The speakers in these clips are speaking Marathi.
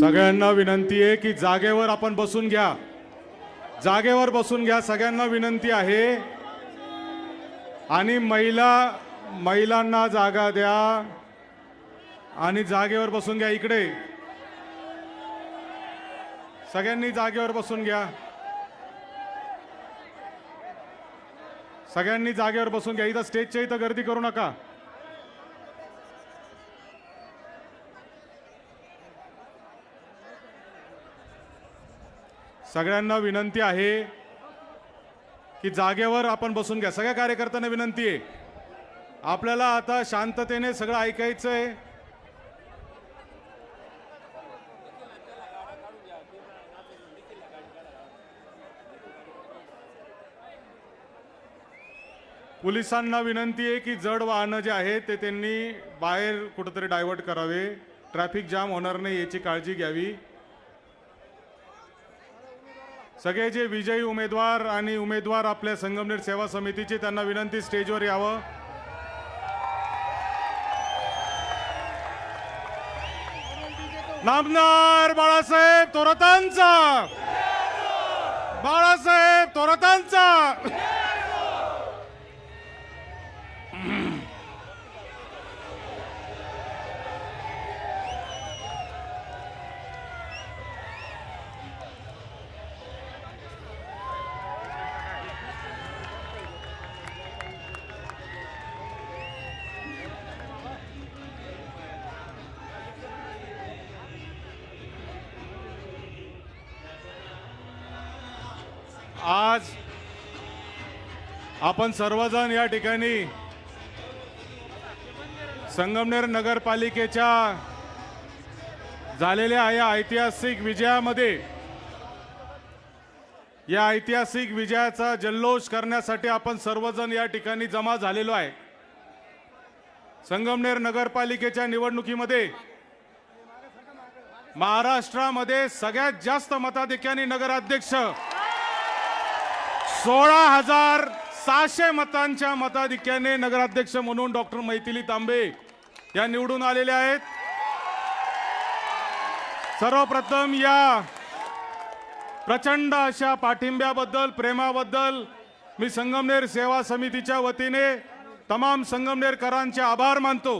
सगळ्यांना विनंती आहे की जागेवर आपण बसून घ्या. जागेवर बसून घ्या सगळ्यांना विनंती आहे. आणि महिला महिलांना जागा द्या. आणि जागेवर बसून घ्या इकडे. सगळ्यांनी जागेवर बसून घ्या. सगळ्यांनी जागेवर बसून घ्या. इथं स्टेजच्या इथं गर्दी करू नका. सगळ्यांना विनंती आहे की जागेवर आपण बसून घ्या. सगळ्या कार्यकर्त्यांना विनंती आहे. आपल्याला आता शांततेने सगळं ऐकायचं आहे. पोलिसांना विनंती आहे की जड वाहनं जे आहेत ते त्यांनी बाहेर कुठंतरी डायव्हर्ट करावे. ट्रॅफिक जाम होणार नाही याची काळजी घ्यावी. सगळे जे विजयी उमेदवार आणि उमेदवार आपल्या संगमनेर सेवा समितीचे त्यांना विनंती स्टेजवर यावं. नामदार बाळासाहेब थोरातांचा. बाळासाहेब थोरातांचा. आज आपण सर्वजण या ठिकाणी संगमनेर नगरपालिकेच्या झालेल्या या ऐतिहासिक विजयामध्ये या ऐतिहासिक विजयाचा जल्लोष करण्यासाठी आपण सर्वजण या ठिकाणी जमा झालेलो आहे. संगमनेर नगरपालिकेच्या निवडणुकीमध्ये महाराष्ट्रामध्ये सगळ्यात जास्त मताधिक्याने नगराध्यक्ष सोळा हजार सहाशे मतांच्या मताधिक्याने नगराध्यक्ष म्हणून डॉक्टर मैथिली तांबे या निवडून आलेल्या आहेत. सर्वप्रथम या प्रचंड अशा पाठिंब्याबद्दल प्रेमाबद्दल मी संगमनेर सेवा समितीच्या वतीने तमाम संगमनेरकरांचे आभार मानतो.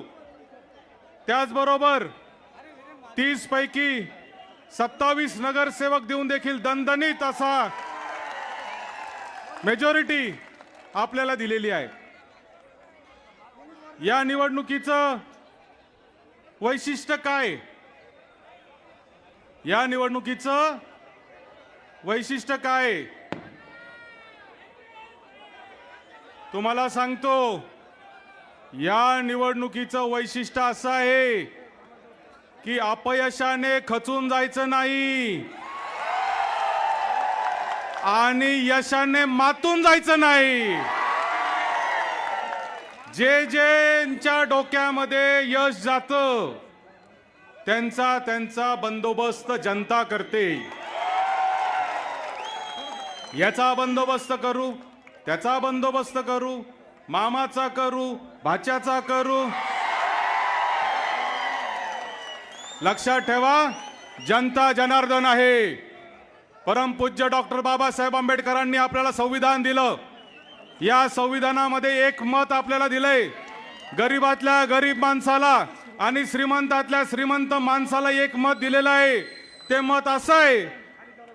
त्याचबरोबर तीसपैकी सत्तावीस नगरसेवक देऊन देखील दणदणीत असा मेजॉरिटी आपल्याला दिलेली आहे. या निवडणुकीचं वैशिष्ट्य काय? या निवडणुकीचं वैशिष्ट्य काय? तुम्हाला सांगतो या निवडणुकीचं वैशिष्ट्य असं आहे की अपयशाने खचून जायचं नाही. आणि यशाने मातून जायचं नाही. जे जेंच्या डोक्यामध्ये यश जात त्यांचा त्यांचा बंदोबस्त जनता करते. याचा बंदोबस्त करू त्याचा बंदोबस्त करू मामाचा करू भाच्याचा करू. लक्षात ठेवा जनता जनार्दन आहे. परमपूज्य डॉक्टर बाबासाहेब आंबेडकरांनी आपल्याला संविधान दिलं. या संविधानामध्ये एक मत आपल्याला दिलंय. गरीबातल्या गरीब माणसाला आणि श्रीमंतातल्या श्रीमंत माणसाला एक मत दिलेलं आहे. ते मत असं आहे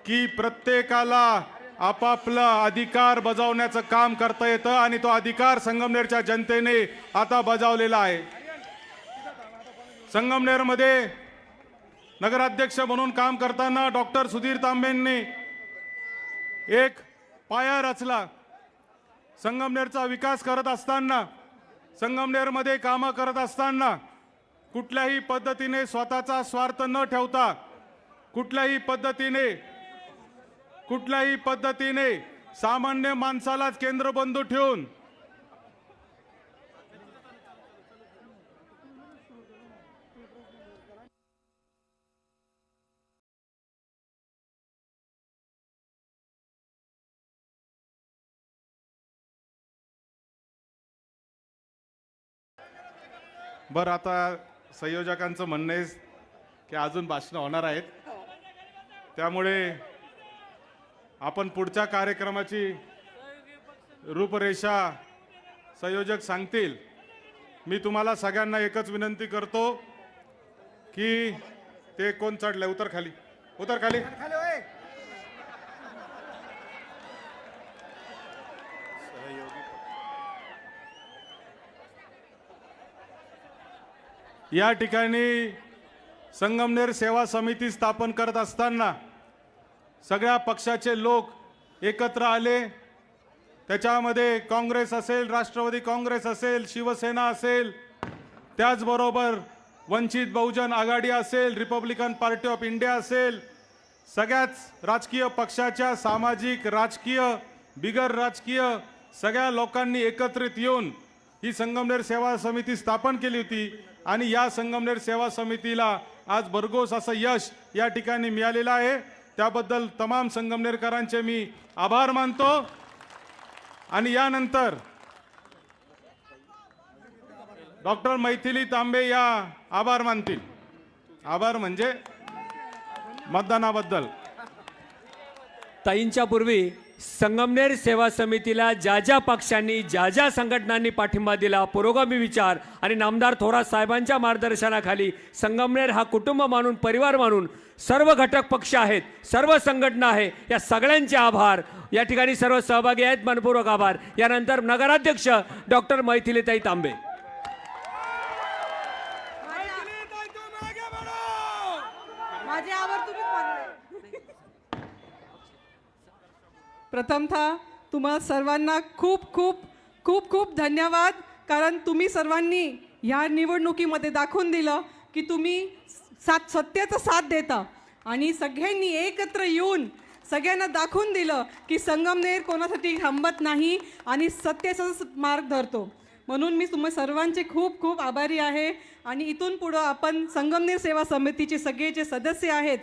की प्रत्येकाला आपापला अधिकार बजावण्याचं काम करता येतं आणि तो अधिकार संगमनेरच्या जनतेने आता बजावलेला आहे. संगमनेरमध्ये नगराध्यक्ष म्हणून काम करताना डॉक्टर सुधीर तांबेंनी एक पाया रचला. संगमनेरचा विकास करत असताना संगमनेरमध्ये कामं करत असताना कुठल्याही पद्धतीने स्वतःचा स्वार्थ न ठेवता कुठल्याही पद्धतीने कुठल्याही पद्धतीने सामान्य माणसालाच केंद्रबंधू ठेवून बरं आता संयोजकांचं म्हणणं आहे की अजून भाषणं होणार आहेत. त्यामुळे आपण पुढच्या कार्यक्रमाची रूपरेषा संयोजक सांगतील. मी तुम्हाला सगळ्यांना एकच विनंती करतो की ते कोण चढले? उतर खाली. उतर खाली. या ठिकाणी संगमनेर सेवा समिती स्थापन करत असताना सगळ्या पक्षाचे लोक एकत्र आले. त्याच्यामध्ये काँग्रेस असेल राष्ट्रवादी काँग्रेस असेल शिवसेना असेल त्याचबरोबर वंचित बहुजन आघाडी असेल रिपब्लिकन पार्टी ऑफ इंडिया असेल सगळ्याच राजकीय पक्षाच्या सामाजिक राजकीय बिगर राजकीय सगळ्या लोकांनी एकत्रित येऊन ही संगमनेर सेवा समिती स्थापन केली होती आणि या संगमनेर सेवा समितीला आज भरघोस असं यश या ठिकाणी मिळालेलं आहे. त्याबद्दल तमाम संगमनेरकरांचे मी आभार मानतो. आणि यानंतर डॉक्टर मैथिली तांबे या आभार मानतील. आभार म्हणजे मतदानाबद्दल. ताईंच्या पूर्वी संगमनेर सेवा समितीला ज्या ज्या पक्षांनी ज्या ज्या संघटनांनी पाठिंबा दिला पुरोगामी विचार आणि नामदार थोरात साहेबांच्या मार्गदर्शनाखाली संगमनेर हा कुटुंब मानून परिवार मानून सर्व घटक पक्ष आहेत सर्व संघटना आहे या सगळ्यांचे आभार. या ठिकाणी सर्व सहभागी आहेत मनपूर्वक आभार. यानंतर नगराध्यक्ष डॉक्टर मैथिलीताई तांबे. प्रथमतः तुम्हा सर्वांना खूप खूप खूप खूप धन्यवाद कारण तुम्ही सर्वांनी ह्या निवडणुकीमध्ये दाखवून दिलं की तुम्ही साथ सत्याचा साथ देता. आणि सगळ्यांनी एकत्र येऊन सगळ्यांना दाखवून दिलं की संगमनेर कोणासाठी थांबत नाही आणि सत्याचाच मार्ग धरतो. म्हणून मी तुम्ही सर्वांचे खूप खूप आभारी आहे. आणि इथून पुढं आपण संगमनेर सेवा समितीचे सगळे जे सदस्य आहेत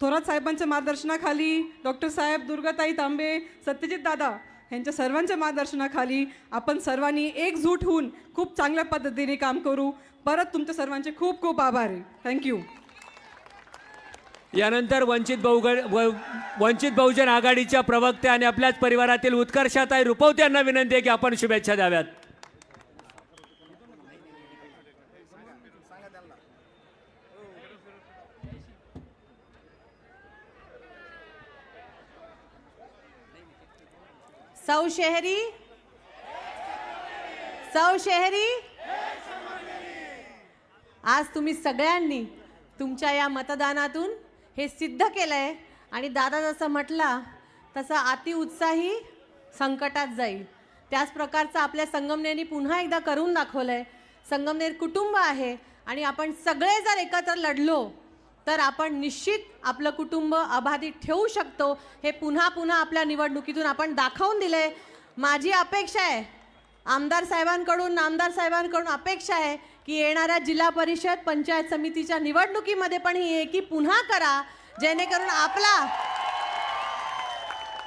थोरात साहेबांच्या मार्गदर्शनाखाली डॉक्टर साहेब दुर्गाताई तांबे सत्यजित दादा यांच्या सर्वांच्या मार्गदर्शनाखाली आपण सर्वांनी एकजूट होऊन खूप चांगल्या पद्धतीने काम करू. परत तुमच्या सर्वांचे खूप खूप आभार आहे. थँक्यू यानंतर वंचित बहुगण व- वंचित बहुजन आघाडीच्या प्रवक्त्या आणि आपल्याच परिवारातील उत्कर्षाताई आहे रुपवत्यांना विनंती आहे की आपण शुभेच्छा द्याव्यात. सौ शहरी? सौ शहरी? आज तुम्ही सगळ्यांनी तुमच्या या मतदानातून हे सिद्ध केलंय आणि दादा जसं म्हटला तसं अतिउत्साही संकटात जाईल. त्याच प्रकारचं आपल्या संगमनेरनी पुन्हा एकदा करून दाखवलंय. संगमनेर कुटुंब आहे आणि आपण सगळे जर एकत्र लढलो तर आपण निश्चित आपलं कुटुंब अबाधित ठेवू शकतो. हे पुन्हा पुन्हा आपल्या निवडणुकीतून आपण दाखवून दिले माझी अपेक्षा आहे आमदार साहेबांकडून नामदार साहेबांकडून अपेक्षा आहे की येणाऱ्या जिल्हा परिषद पंचायत समितीच्या निवडणुकीमध्ये पण ही एकी पुन्हा करा. जेणेकरून आपला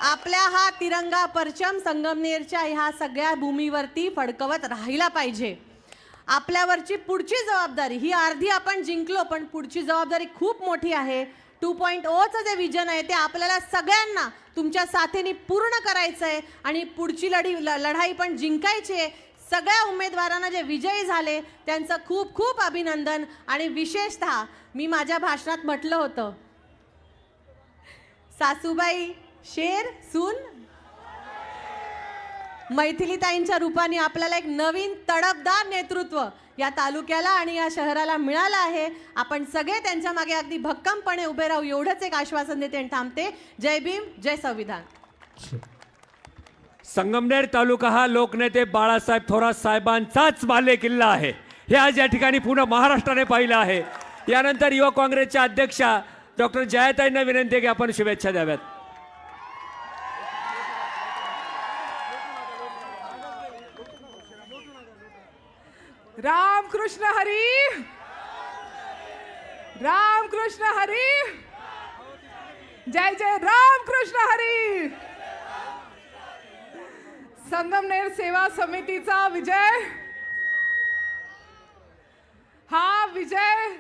आपल्या हा तिरंगा परचम संगमनेरच्या ह्या सगळ्या भूमीवरती फडकवत राहिला पाहिजे. आपल्यावरची पुढची जबाबदारी ही अर्धी आपण जिंकलो पण पुढची जबाबदारी खूप मोठी आहे. टू पॉईंट ओचं जे विजन आहे ते आपल्याला सगळ्यांना तुमच्या साथीने पूर्ण करायचं आहे आणि पुढची लढी ल- लढाई पण जिंकायची आहे. सगळ्या उमेदवारांना जे विजयी झाले त्यांचं खूप खूप अभिनंदन आणि विशेषतः मी माझ्या भाषणात म्हटलं होतं सासूबाई शेर सून मैथिलीताईंच्या रूपाने आपल्याला एक नवीन तडफदार नेतृत्व या तालुक्याला आणि या शहराला मिळालं आहे. आपण सगळे त्यांच्या मागे अगदी भक्कमपणे उभे राहू एवढंच एक आश्वासन देते आणि थांबते. जय भीम जय संविधान. संगमनेर तालुका हा लोकनेते बाळासाहेब थोरात साहेबांचाच बाले किल्ला आहे. हे आज या ठिकाणी पूर्ण महाराष्ट्राने पाहिलं आहे. यानंतर युवक काँग्रेसच्या अध्यक्षा डॉक्टर जयाताईंना विनंती आहे की आपण शुभेच्छा द्याव्यात. राम कृष्ण हरी। राम कृष्ण हरी। जय जय राम कृष्ण हरी। संगमनेर सेवा समितीचा विजय। हा विजय